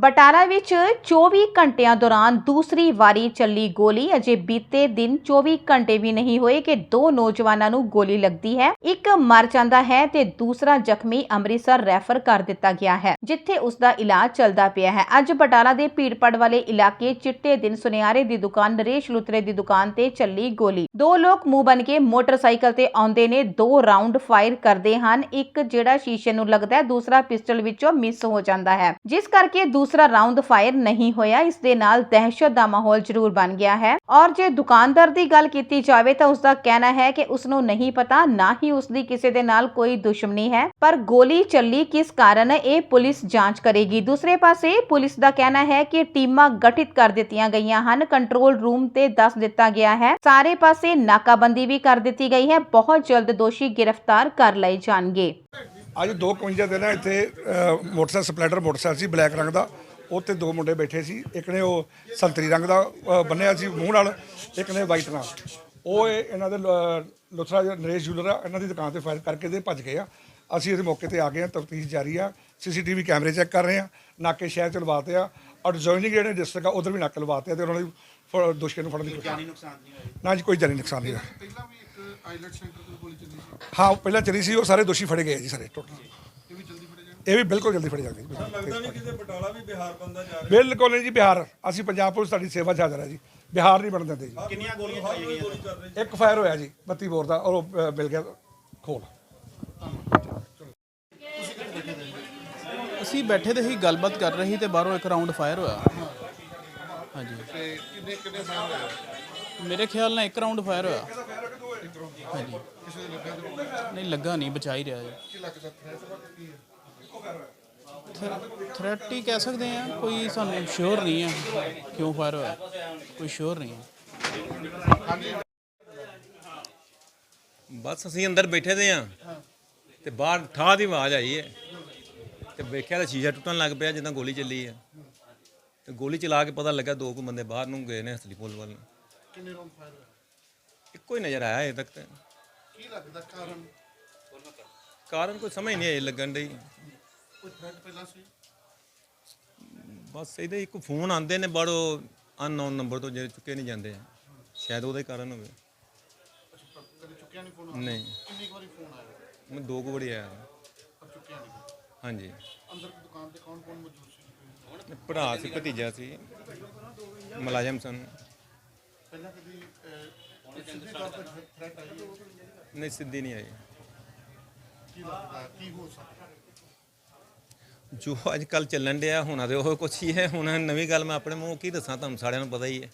ਬਟਾਲਾ ਵਿੱਚ 24 ਘੰਟਿਆਂ ਦੌਰਾਨ ਦੂਸਰੀ ਵਾਰੀ ਚੱਲੀ ਗੋਲੀ। ਅਜੇ ਬੀਤੇ ਦਿਨ 24 ਘੰਟੇ ਵੀ ਨਹੀਂ ਹੋਏ ਕਿ ਦੋ ਨੌਜਵਾਨਾਂ ਨੂੰ ਗੋਲੀ ਲੱਗਦੀ ਹੈ। ਇੱਕ ਮਰ ਜਾਂਦਾ ਹੈ ਤੇ ਦੂਸਰਾ ਜ਼ਖਮੀ ਅੰਮ੍ਰਿਤਸਰ ਰੈਫਰ ਕਰ ਦਿੱਤਾ ਗਿਆ ਹੈ, ਜਿੱਥੇ ਉਸ ਦਾ ਇਲਾਜ ਚੱਲਦਾ ਪਿਆ ਹੈ। ਅੱਜ ਬਟਾਲਾ ਦੇ ਭੀੜਪੜ ਵਾਲੇ ਇਲਾਕੇ ਚਿੱਟੇ ਦਿਨ ਸੁਨਿਆਰੇ ਦੀ ਦੁਕਾਨ, ਨਰੇਸ਼ ਲੁਤਰੇ ਦੀ ਦੁਕਾਨ ਤੇ ਚੱਲੀ ਗੋਲੀ। ਦੋ ਲੋਕ ਮੂੰਹ ਬਨ ਕੇ ਮੋਟਰਸਾਈਕਲ ਤੇ ਆਉਂਦੇ ਨੇ, ਦੋ ਰਾਉਂਡ ਫਾਇਰ ਕਰਦੇ ਹਨ। ਇੱਕ ਜਿਹੜਾ ਸ਼ੀਸ਼ੇ ਨੂੰ ਲੱਗਦਾ ਹੈ, ਦੂਸਰਾ ਪਿਸਟਲ ਵਿੱਚੋਂ ਮਿਸ ਹੋ ਜਾਂਦਾ ਹੈ, ਜਿਸ ਕਰਕੇ ਦੂਸਰਾ ਰਾਉਂਡ ਫਾਇਰ ਨਹੀਂ ਹੋਇਆ, ਇਸ ਦੇ ਨਾਲ ਦਹਿਸ਼ਤ ਦਾ ਮਾਹੌਲ ਜ਼ਰੂਰ ਬਣ ਗਿਆ ਹੈ। ਔਰ ਜੇ ਦੁਕਾਨਦਾਰ ਦੀ ਗੱਲ ਕੀਤੀ ਜਾਵੇ ਤਾਂ ਉਸ ਦਾ ਕਹਿਣਾ ਹੈ ਕਿ ਉਸ ਨੂੰ ਨਹੀਂ ਪਤਾ, ਨਾ ਹੀ ਉਸ ਦੀ ਕਿਸੇ ਦੇ ਨਾਲ ਕੋਈ ਦੁਸ਼ਮਣੀ ਹੈ, ਪਰ ਗੋਲੀ ਚੱਲੀ ਕਿਸ ਕਾਰਨ ਇਹ ਪੁਲਿਸ ਜਾਂਚ ਕਰੇਗੀ। ਦੂਸਰੇ ਪਾਸੇ ਪੁਲਿਸ ਦਾ ਕਹਿਣਾ ਹੈ ਕਿ ਟੀਮਾਂ ਗਠਿਤ ਕਰ ਦਿੱਤੀਆਂ ਗਈਆਂ ਹਨ, ਕੰਟਰੋਲ ਰੂਮ ਤੇ ਦੱਸ ਦਿੱਤਾ ਗਿਆ ਹੈ। ਸਾਰੇ ਪਾਸੇ ਨਾਕਾਬੰਦੀ ਵੀ ਕਰ ਦਿੱਤੀ ਗਈ ਹੈ, ਬਹੁਤ ਜਲਦ ਦੋਸ਼ੀ ਗ੍ਰਿਫਤਾਰ ਕਰ ਲਏ ਜਾਣਗੇ। ਅੱਜ 2:51 ਦੇ ਨਾ ਇੱਥੇ ਮੋਟਰਸਾਈਕਲ ਸਪਲੈਂਡਰ ਮੋਟਰਸਾਈਕਲ ਸੀ ਬਲੈਕ ਰੰਗ ਦਾ। ਉੱਤੇ ਦੋ ਮੁੰਡੇ ਬੈਠੇ ਸੀ ਇੱਕ ਨੇ ਉਹ ਸੰਤਰੀ ਰੰਗ ਦਾ ਅ, ਬੰਨਿਆ ਸੀ ਮੂੰਹ ਨਾਲ ਇੱਕ ਨੇ ਵਾਈਟ ਨਾਲ। ਉਹ ਇਹ ਇਹਨਾਂ ਦੇ ਲੁਥਰਾ ਨਰੇਸ਼ ਜੂਲਰ ਆ ਇਹਨਾਂ ਦੀ ਦੁਕਾਨ ਤੇ ਫਾਇਰ ਕਰਕੇ ਤੇ ਭੱਜ ਗਏ ਆ। ਅਸੀਂ ਇਸ ਮੌਕੇ ਤੇ ਆ ਗਏ ਆ ਤਫਤੀਸ਼ ਜਾਰੀ ਆ ਸੀਸੀਟੀਵੀ ਕੈਮਰੇ ਚੈੱਕ ਕਰ ਰਹੇ ਆ ਨਾਕੇ ਸ਼ਹਿਰ ਚ ਲਵਾਤੇ ਆ। ਔਰ ਜੋਇਨਿੰਗ ਜਿਹੜੇ ਡਿਸਟ੍ਰਿਕਟ ਆ ਉਧਰ ਵੀ ਨਾਕੇ ਲਵਾਤੇ ਤੇ ਉਹਨਾਂ ਦੀ ਦੋਸ਼ੀਆਂ ਨੂੰ ਫੜਨ ਦੀ ਕੋਸ਼ਿਸ਼ ਨਾ ਜੀ ਕੋਈ ਜਾਨੀ ਨੁਕਸਾਨ ਨਹੀਂ ਹੋਇਆ। ਪਹਿਲਾਂ ਵੀ ਇੱਕ ਆਈਲੈਟ ਸੈਂਟਰ ਤੋਂ ਗੋਲੀ ਚੱਲੀ ਸੀ। ਹਾਂ ਉਹ ਪਹਿਲਾਂ ਚਲੀ ਸੀ ਉਹ ਸਾਰੇ ਦੋਸ਼ੀ ਫੜੇ ਗਏ ਜੀ ਸਾਰੇ ਟੋਟਲ ਇਹ ਵੀ ਜਲਦੀ ਫੜੇ ਜਾਣ ਇਹ ਵੀ ਬਿਲਕੁਲ ਜਲਦੀ ਫੜੇ ਜਾਣਗੇ। ਲੱਗਦਾ ਨਹੀਂ ਕਿਤੇ ਬਟਾਲਾ ਵੀ ਬਿਹਾਰ ਬੰਦਾ ਜਾ ਰਿਹਾ। ਬਿਲਕੁਲ ਨਹੀਂ ਜੀ ਬਿਹਾਰ। ਅਸੀਂ ਪੰਜਾਬ ਪੁਲਿਸ ਤੁਹਾਡੀ ਸੇਵਾ 'ਚ ਹਾਜ਼ਰ ਹੈ ਜੀ। ਬਿਹਾਰ ਨਹੀਂ ਬਣ ਦਿੰਦੇ ਜੀ। ਕਿੰਨੀਆਂ ਗੋਲੀਆਂ ਗਈਆਂ ਇੱਕ ਫਾਇਰ ਹੋਇਆ ਜੀ 32 ਬੋਰ ਦਾ ਔਰ ਉਹ ਮਿਲ ਗਿਆ ਖੋਲ। ਅਸੀਂ ਬੈਠੇ ਤੇ ਹੀ ਗੱਲਬਾਤ ਕਰ ਰਹੇ ਸੀ ਤੇ ਬਾਹਰੋਂ ਇੱਕ ਰਾਉਂਡ ਫਾਇਰ ਹੋਇਆ। ਹਾਂਜੀ। ਤੇ ਕਿੰਨੇ ਕਿੰਨੇ ਸਾਲ ਹੋਇਆ ਮੇਰੇ ਖਿਆਲ ਨਾਲ ਇੱਕ ਰਾਉਂਡ ਫਾਇਰ ਹੋਇਆ। ਹਾਂਜੀ। ਨਹੀਂ। ਲੱਗਾ ਨਹੀਂ ਬਚਾ ਹੀ ਰਿਹਾ ਜੀ। ਕੀ ਲੱਗਦਾ ਥ੍ਰੈਟ ਹੈ? ਕਹਿ ਸਕਦੇ ਆ ਕੋਈ ਸਾਨੂੰ ਸ਼ੋਰ ਨਹੀਂ ਹੈ ਕਿਉਂ ਫਾਇਰ ਹੋਇਆ। ਕੋਈ ਸ਼ੋਰ ਨਹੀਂ ਹੈ। ਬਸ ਅਸੀਂ ਅੰਦਰ ਬੈਠੇ ਦੇ ਆ ਤੇ ਬਾਹਰ ਠਾਹ ਦੀ ਆਵਾਜ਼ ਆਈ ਹੈ। ਤੇ ਵੇਖਿਆ ਤਾਂ ਸ਼ੀਸ਼ਾ ਟੁੱਟਣ ਲੱਗ ਪਿਆ ਜਿੱਦਾਂ ਗੋਲੀ ਚੱਲੀ ਹੈ ਤੇ ਗੋਲੀ ਚਲਾ ਕੇ ਪਤਾ ਲੱਗਾ ਦੋ ਕੁ ਬੰਦੇ ਬਾਹਰ ਨੂੰ ਗਏ ਨੇ ਹਸਲੀ ਪੁਲ ਵੱਲ। ਨੂੰ। ਕਿੰਨੇ ਰੌਂਡ ਫਾਇਰ ਹੋਇਆ ਇੱਕੋ ਹੀ ਨਜ਼ਰ ਆਇਆ ਅਜੇ ਤੱਕ ਤੇ। ਕੀ ਲੱਗਦਾ ਕਾਰਨ? ਕਾਰਨ ਕੋਈ ਸਮਝ ਨਹੀਂ ਆਈ ਲੱਗਣ ਡਈ। ਕੋਈ ਥ੍ਰੈਟ ਪਹਿਲਾਂ ਸੀ? ਬਸ ਇਹਦੇ ਇੱਕ ਫੋਨ ਆਉਂਦੇ ਨੇ ਬੜੋ ਅਨਨੋਨ ਨੰਬਰ ਤੋਂ ਜਿਹੜੇ ਚੁੱਕੇ ਨਹੀਂ ਜਾਂਦੇ। ਸ਼ਾਇਦ ਉਹਦਾ ਕਾਰਨ ਹੋਵੇ। ਅੱਛਾ ਪਰ ਕਦੇ ਚੁੱਕਿਆ ਨਹੀਂ ਫੋਨ ਨਹੀਂ। ਕਿੰਨੀ ਕੁ ਵਾਰੀ ਫੋਨ ਆਇਆ? ਮੈਂ ਦੋ ਕੁ ਵਾਰੀ ਆਇਆ। ਹਾਂਜੀ। ਅੰਦਰ ਦੁਕਾਨ ਤੇ ਕੌਣ ਕੌਣ ਮੌਜੂਦ ਸੀ? ਭਰਾ ਸੀ ਭਤੀਜਾ ਸੀ। ਮੁਲਾਜ਼ਮ ਸਨ। ਪਹਿਲਾਂ ਕਦੀ ਅਹ, ਸਿੱਧੀ ਤੌਰ ਤੇ ਥ੍ਰੈਟ ਆਈ ਹੈ? ਨਹੀਂ ਸਿੱਧੀ ਨਹੀਂ ਆਈ। ਕੀ ਲੱਗਦਾ ਕੀ ਹੋ ਸਕਦਾ? ਜੋ ਅੱਜ ਕੱਲ ਚੱਲਣ ਡਿਆ ਹੋਣਾ ਤੇ ਉਹ ਕੁਛ ਹੀ ਹੈ। ਹੁਣ ਨਵੀਂ ਗੱਲ ਮੈਂ ਆਪਣੇ ਮੂੰਹ ਕੀ ਦੱਸਾਂ ਤੁਹਾਨੂੰ ਸਾਰਿਆਂ ਨੂੰ ਪਤਾ ਹੀ ਹੈ।